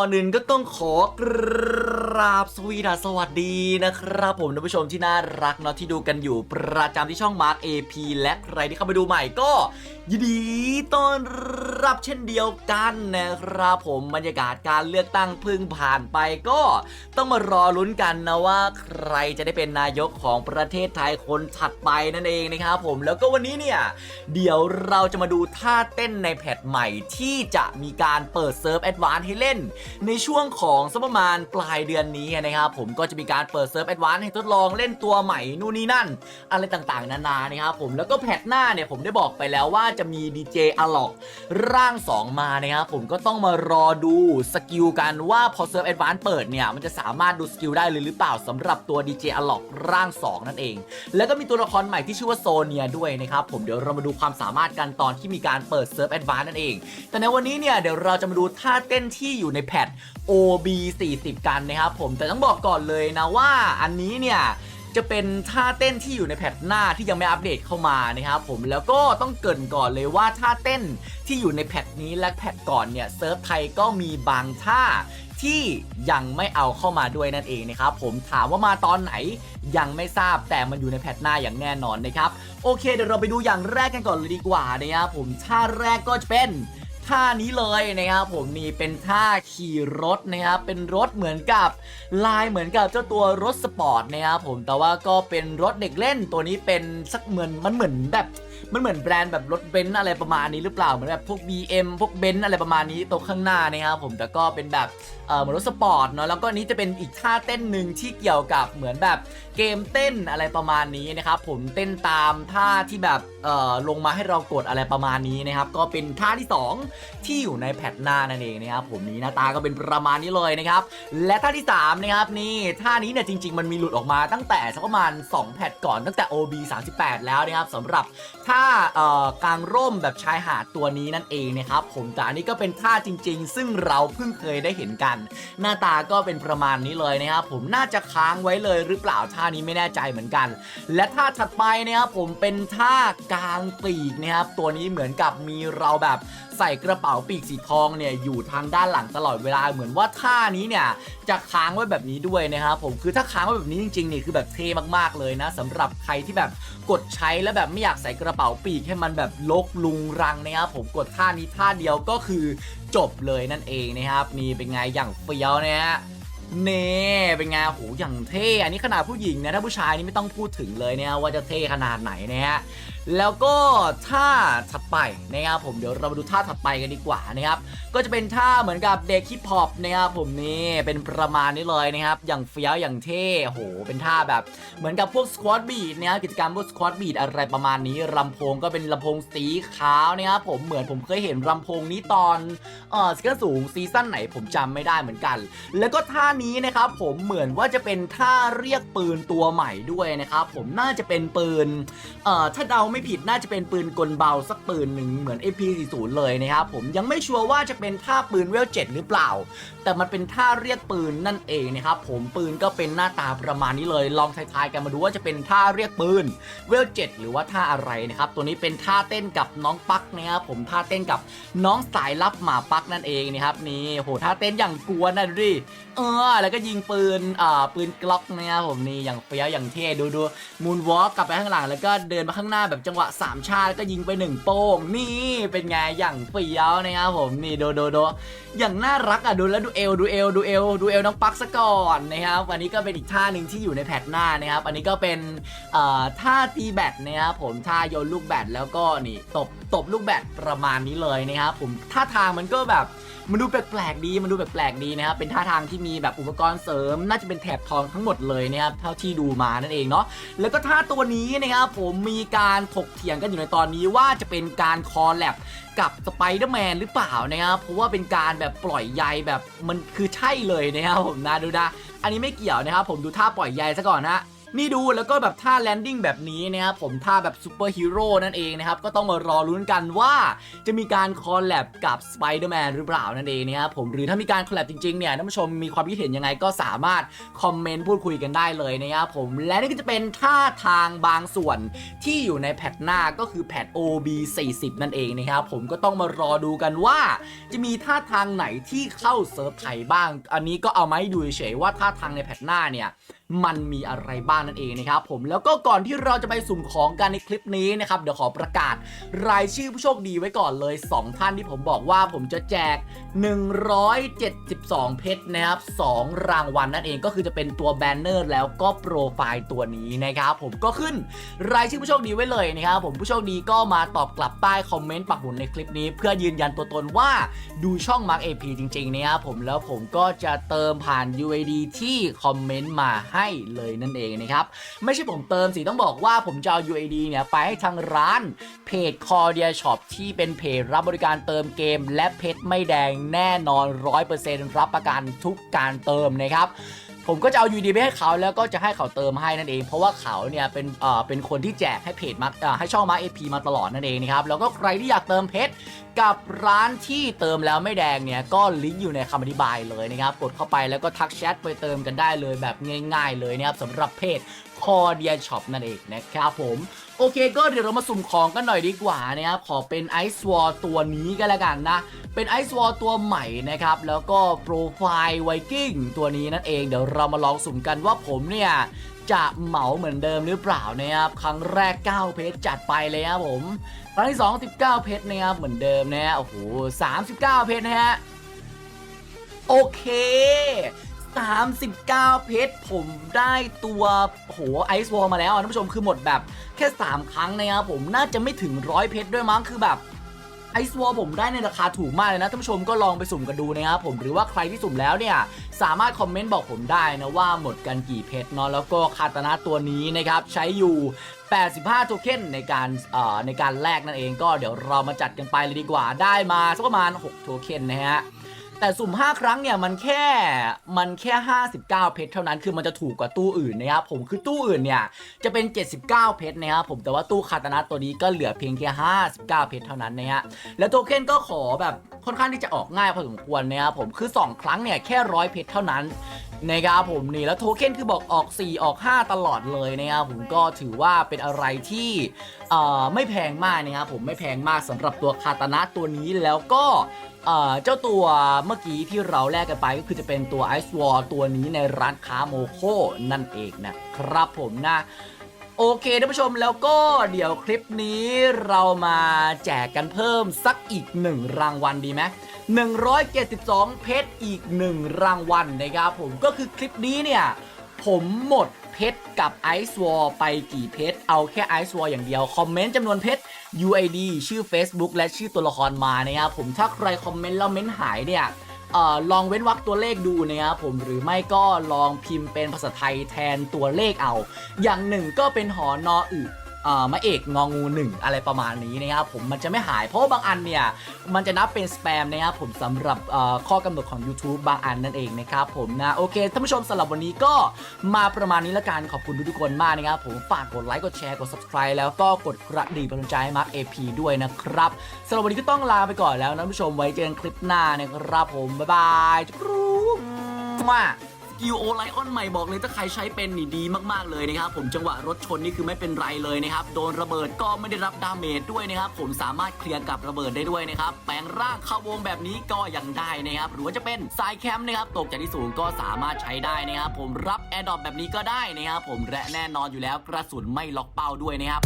ก่อนอื่นก็ต้องขอกราบสวีดัสวัสดีนะครับ ผมท่านผู้ชมที่น่ารักเนาะที่ดูกันอยู่ประจำที่ช่อง Mark AP และใครที่เข้ามาดูใหม่ก็ยินดีต้อนรับเช่นเดียวกันนะครับผมบรรยากาศการเลือกตั้งเพึ่งผ่านไปก็ต้องมารอลุ้นกันนะว่าใครจะได้เป็นนายกของประเทศไทยคนถัดไปนั่นเองนะครับผมแล้วก็วันนี้เนี่ยเดี๋ยวเราจะมาดูท่าเต้นในแพทใหม่ที่จะมีการเปิดเซิร์ฟแอดวานซ์ให้เล่นในช่วงของสักประมาณปลายเดือนนี้นะครับผมก็จะมีการเปิดเซิร์ฟแอดวานซ์ให้ทดลองเล่นตัวใหม่นู่นนี่นั่น อะไรต่างๆ นานานะครับผมแล้วก็แพทหน้าเนี่ยผมได้บอกไปแล้วว่าจะมีดีเจอล็อกร่าง 2 มานะครับผมก็ต้องมารอดูสกิลกันว่าพอเซิร์ฟแอดวานซ์เปิดเนี่ยมันจะสามารถดูสกิลได้เลยหรือเปล่าสำหรับตัวดีเจอล็อกร่าง 2 นั่นเอง แล้วก็มีตัวละครใหม่ที่ชื่อว่าโซเนียด้วยนะครับผมเดี๋ยวเรามาดูความสามารถกันตอนที่มีการเปิดเซิร์ฟแอดวานซ์นั่นเอง แต่ในวันนี้เนี่ยเดี๋ยวเราจะมาดูท่าเต้นที่อยู่ในแพท OB 40 กันนะครับผมแต่ต้องบอกก่อนเลยนะว่าอันนี้เนี่ยจะเป็นท่าเต้นที่อยู่ในแพทหน้าที่ยังไม่อัปเดตเข้ามานะครับผมแล้วก็ต้องเกรินก่อนเลยว่าท่าเต้นที่อยู่ในแพทนี้และแพทก่อนเนี่ยเซิร์ฟไทยก็มีบางท่าที่ยังไม่เอาเข้ามาด้วยนั่นเองนะครับผมถามว่ามาตอนไหนยังไม่ทราบแต่มันอยู่ในแพทหน้าอย่างแน่นอนนะครับโอเคเดี๋ยวเราไปดูอย่างแรกกันก่อนเลยดีกว่านะครับผมท่าแรกก็จะเป็น ท่านี้เลยนะครับผมนี่เป็นท่าขี่รถนะครับเป็นรถเหมือนกับลายเหมือนกับเจ้าตัวรถสปอร์ตนะครับผมแต่ว่าก็เป็นรถเด็กเล่นตัวนี้เป็นสักเหมือนมันเหมือนแบบ มันเหมือนแบรนด์แบบรถเบนซ์อะไรประมาณนี้หรือเปล่าเหมือนแบบพวก BM พวกเบนซ์อะไรประมาณนี้ตัวข้างหน้านะครับผมแต่ก็เป็นแบบเออเหมือนรถสปอร์ตเนาะแล้วก็นี้จะเป็นอีกท่าเต้นหนึ่งที่เกี่ยวกับเหมือนแบบเกมเต้นอะไรประมาณนี้นะครับผมเต้นตามท่าที่แบบเออลงมาให้เรากดอะไรประมาณนี้นะครับก็เป็นท่าที่สองที่อยู่ในแพทหน้านั่นเองนะครับผมนี้หน้าตาก็เป็นประมาณนี้เลยนะครับและท่าที่3นะครับนี่ท่านี้เนี่ยจริง ๆ มันมีหลุดออกมาตั้งแต่สักประมาณ 2 แพทก่อนตั้งแต่ OB 38 แล้วนะครับสำหรับท่าเอ่อกางร่มแบบชายหาดตัวนี้นั่นเองนะครับผมแต่อันนี้ก็เป็นท่าจริง ๆ ซึ่งเราเพิ่งเคยได้เห็นกัน หน้าตาก็เป็นประมาณนี้เลยนะครับผมน่าจะค้างไว้เลยหรือเปล่าท่านี้ไม่แน่ใจเหมือนกัน และท่าถัดไปนะครับผมเป็นท่ากางปีกนะครับตัวนี้เหมือนกับมีเราแบบใส่กระเป๋าปีกสีทองเนี่ยอยู่ทางด้านหลังตลอดเวลาเหมือนว่าท่านี้เนี่ยจะค้างไว้แบบนี้ด้วยนะครับผมคือถ้าค้างไว้แบบนี้จริงๆนี่คือแบบเท่มากๆเลยนะสำหรับใครที่แบบกดใช้แล้วแบบไม่อยากใส่กระเป๋าปีกให้มันแบบลกลุงรังนะครับผมกดท่านี้ท่าเดียวก็คือจบเลยนั่นเองนะครับนี่เป็นไงอย่างเฟี้ยวนะฮะเน่เป็นไงโหอย่างเท่ อันนี้ขนาดผู้หญิงนะถ้าผู้ชายนี่ไม่ต้องพูดถึงเลยเนี่ยว่าจะเท่ขนาดไหนนะฮะ แล้วก็ท่าถัดไปนะครับผมเดี๋ยวเรามาดูท่าถัดไปกันดีกว่านะครับก็จะเป็นท่าเหมือนกับเด็กฮิปฮอปนะครับผมนี่เป็นประมาณนี้เลยนะครับ อย่างเฟี้ยวอย่างเท่โหเป็นท่าแบบ เหมือนกับพวกสควอตบีดนะครับกิจกรรมพวกสควอตบีดอะไรประมาณนี้ลำโพงก็เป็นลำโพงสีขาวนะครับผมเหมือนผมเคยเห็นลำโพงนี้ตอนเออสเกลสูงซีซั่นไหนผมจำไม่ได้เหมือนกัน แล้วก็ท่านี้นะครับผมเหมือนว่าจะเป็นท่าเรียกปืนตัวใหม่ด้วยนะครับผมน่าจะเป็นปืนเอ่อถ้าเดาไม่ผิดน่าจะเป็นปืนกลเบาสักปืนหนึ่งเหมือน AP40 เลยนะครับผมยังไม่ชัวร์ว่าจะเป็นท่าปืนเวล7หรือเปล่า แต่มันเป็นท่าเรียกปืนนั่นเองนะครับผมปืนก็เป็นหน้าตาประมาณนี้เลย ลองทายๆกันมาดูว่าจะเป็นท่าเรียกปืนเวล7หรือว่าท่าอะไรนะครับตัวนี้เป็นท่าเต้นกับน้องปักนะครับผมท่าเต้นกับน้องสายลับหมาปักนั่นเองนะครับนี่โหท่าเต้นอย่างกวนนะดูดิเออแล้วก็ยิงปืนอ่าปืนกล็อกนะครับผมนี่อย่างเฟี้ยวอย่างเท่ดูดูมูนวอล์กกลับไปข้างหลังแล้วก็เดินมาข้างหน้าแบบจังหวะสามชาติก็ยิงไปหนึ่งโป้ง นี่เป็นไงอย่างเฟี้ยวนะครับผมนี่ดูดูดูอย่างน่ารักอะดูแล้วดูเอวดูเอวดูเอวดูเอวน้องปักซะก่อนนะครับอันนี้ก็เป็นอีกท่าหนึ่งที่อยู่ในแพทหน้านะครับ อันนี้ก็เป็นท่าตีแบตนะครับผมท่าโยนลูกแบตแล้วก็นี่ตบตบลูกแบตประมาณนี้เลยนะครับผมท่าทางมันก็แบบมันดูแปลกๆดี มันดูแปลกๆดีนะครับ เป็นท่าทางที่มีแบบอุปกรณ์เสริม น่าจะเป็นแถบทองทั้งหมดเลยนะครับ เท่าที่ดูมานั่นเองเนาะ แล้วก็ท่าตัวนี้นะครับผมมีการถกเถียงกันอยู่ในตอนนี้ว่าจะเป็นการคอลแลบกับสไปเดอร์แมนหรือเปล่านะครับ เพราะว่าเป็นการแบบปล่อยใยแบบมันคือใช่เลยนะครับผมนะดูนะ อันนี้ไม่เกี่ยวนะครับผมดูท่าปล่อยใยซะก่อนนะ นี่ดูแล้วก็แบบท่าแลนดิ้งแบบนี้นะครับผมท่าแบบซูเปอร์ฮีโร่นั่นเองนะครับก็ต้องมารอลุ้นกันว่าจะมีการคอลแลบกับสไปเดอร์แมนหรือเปล่านั่นเองนะครับผมหรือถ้ามีการคอลแลบจริงๆเนี่ยท่านผู้ชมมีความคิดเห็นยังไงก็สามารถคอมเมนต์พูดคุยกันได้เลยนะครับผมและนี่ก็จะเป็นท่าทางบางส่วนที่อยู่ในแพทหน้าก็คือแพท OB 40นั่นเองนะครับผมก็ต้องมารอดูกันว่า จะมีท่าทางไหนที่เข้าเซิร์ฟไทยบ้าง อันนี้ก็เอามาให้ดูเฉยว่าท่าทางในแพทหน้าเนี่ย มันมีอะไรบ้างนั่นเองนะครับผมแล้วก็ก่อนที่เราจะไปสุ่มของกันในคลิปนี้นะครับเดี๋ยวขอประกาศรายชื่อผู้โชคดีไว้ก่อนเลย 2 ท่านที่ผมบอกว่าผมจะแจก 172 เพชรนะครับ2รางวัลนั่นเองก็คือจะเป็นตัวแบนเนอร์แล้วก็โปรไฟล์ตัวนี้นะครับผมก็ขึ้นรายชื่อผู้โชคดีไว้เลยนะครับผมผู้โชคดีก็มาตอบกลับใต้คอมเมนต์ปักหมุดในคลิปนี้ เพื่อยืนยันตัวตนว่าดูช่อง Mark AP จริงๆนะครับผมแล้วผมก็จะเติมผ่าน UID ที่คอมเมนต์มาให้เลยนั่นเองนะครับ ไม่ใช่ผมเติมสิต้องบอกว่าผมจะเอา UID เนี่ยไปให้ทางร้านเพจ c o r d i a Shop ที่เป็นเพจรับบริการเติมเกม และเพชรไม่แดงแน่นอน 100%รับประกันทุกการเติมนะครับ ผมก็จะเอา UD ไปให้เขาแล้วก็จะให้เขาเติมให้นั่นเอง เพราะว่าเขาเนี่ยเป็นเอ่อเป็นคนที่แจกให้เพจมาเอ่อให้ช่องมาเอพมาตลอดนั่นเองนะครับแล้วก็ใครที่อยากเติมเพชรกับร้านที่เติมแล้วไม่แดงเนี่ยก็ลิงก์อยู่ในคำอธิบายเลยนะครับกดเข้าไปแล้วก็ทักแชทไปเติมกันได้เลยแบบง่าย ๆ เลยนะครับสำหรับเพจคอเดียช็อปนั่นเองนะครับผม โอเคก็เดี๋ยวเรามาสุ่มของกันหน่อยดีกว่านะครับขอเป็น Ice War ตัวนี้ก็แล้วกันนะ เป็น Ice War ตัวใหม่นะครับ แล้วก็โปรไฟล์ไวกิ้งตัวนี้นั่นเองเดี๋ยวเรามาลองสุ่มกันว่าผมเนี่ยจะเหมาเหมือนเดิมหรือเปล่านะครับครั้งแรก 9 เพชรจัดไปเลยครับผม ครั้งที่2 19 เพชรนะครับเหมือนเดิมนะฮะโอ้โห39 เพชรนะฮะโอเค 39 เพชร ผมได้ตัวโหไอซ์วอลมาแล้วท่านผู้ชมคือหมดแบบแค่ 3 ครั้งนะครับผมน่าจะไม่ถึงร้อยเพชรด้วยมั้งคือแบบไอซ์วอลผมได้ในราคาถูกมากเลยนะท่านผู้ชมก็ลองไปสุ่มกันดูนะครับผมหรือว่าใครที่สุ่มแล้วเนี่ย สามารถคอมเมนต์บอกผมได้นะว่าหมดกันกี่เพชรเนาะแล้วก็คาตานะตัวนี้นะครับ ใช้อยู่ 85 โทเค็นในการเอ่อในการแลกนั่นเองก็เดี๋ยวเรามาจัดกันไปเลยดีกว่าได้มาสักประมาณ 6 โทเค็นนะฮะ แต่สุ่ม 5 ครั้งเนี่ยมันแค่มันแค่ 59 เพชรเท่านั้นคือมันจะถูกกว่าตู้อื่นนะครับผมคือตู้อื่นเนี่ยจะเป็น 79 เพชรนะครับผมแต่ว่าตู้คาตานะตัวนี้ก็เหลือเพียงแค่ 59 เพชรเท่านั้นนะฮะแล้วโทเค็นก็ขอแบบค่อนข้างที่จะออกง่ายพอสมควรนะครับผมคือ 2 ครั้งเนี่ยแค่ร้อยเพชรเท่านั้น นะครับผมนี่แล้วโทเค็นคือบอกออก 4 ออก 5 ตลอดเลยนะครับผมก็ถือว่าเป็นอะไรที่ไม่แพงมากนะครับผมไม่แพงมากสำหรับตัวคาตานะตัวนี้แล้วก็เจ้าตัวเมื่อกี้ที่เราแลกกันไปก็คือจะเป็นตัว Ice Wall ตัวนี้ในร้านค้าโมโคนั่นเองนะครับผมนะ โอเคท่านผู้ชมแล้วก็เดี๋ยวคลิปนี้เรามาแจกกันเพิ่มสักอีกหนึ่งรางวัลดีไหม172 เพชรอีก 1 รางวัลนะครับผมก็คือคลิปนี้เนี่ย ผมหมดเพชรกับ Ice Wall ไปกี่เพชร เอาแค่ Ice Wall อย่างเดียว คอมเมนต์จำนวนเพชร UID ชื่อ Facebook และชื่อตัวละครมานะครับผมถ้าใครคอมเมนต์แล้วเม้นหายเนี่ย ลองเว้นวรรคตัวเลขดูนะครับผมหรือไม่ก็ลองพิมพ์เป็นภาษาไทยแทนตัวเลขเอา อย่างหนึ่งก็เป็นหอนออึเอ่อ มะเอกงองูหนึ่งอะไรประมาณนี้นะครับผมมันจะไม่หายเพราะบางอันเนี่ยมันจะนับเป็นสแปมนะครับผมสำหรับข้อกำหนดของ YouTube บางอันนั่นเองนะครับผมนะโอเคท่านผู้ชมสำหรับวันนี้ก็มาประมาณนี้ละกันขอบคุณทุกคนมากนะครับผมฝากกดไลค์กดแชร์กด subscribe แล้วก็กดกระดิ่งเป็นกำลังใจให้มาร์ค AP ด้วยนะครับสำหรับวันนี้ก็ต้องลาไปก่อนแล้วนะท่านผู้ชมไว้เจอกันคลิปหน้านะครับผมบ๊ายบายจุ๊บมา กิลโอไลออนใหม่บอกเลยถ้าใครใช้เป็นนี่ดีมากๆเลยนะครับผมจังหวะรถชนนี่คือไม่เป็นไรเลยนะครับโดนระเบิดก็ไม่ได้รับดาเมจด้วยนะครับผมสามารถเคลียร์กับระเบิดได้ด้วยนะครับแปลงร่างเข้าวงแบบนี้ก็ยังได้นะครับหรือว่าจะเป็นสายแคมป์นะครับตกจากที่สูงก็สามารถใช้ได้นะครับผมรับแอร์ดรอปแบบนี้ก็ได้นะครับผมและแน่นอนอยู่แล้วกระสุนไม่ล็อกเป้าด้วยนะครับ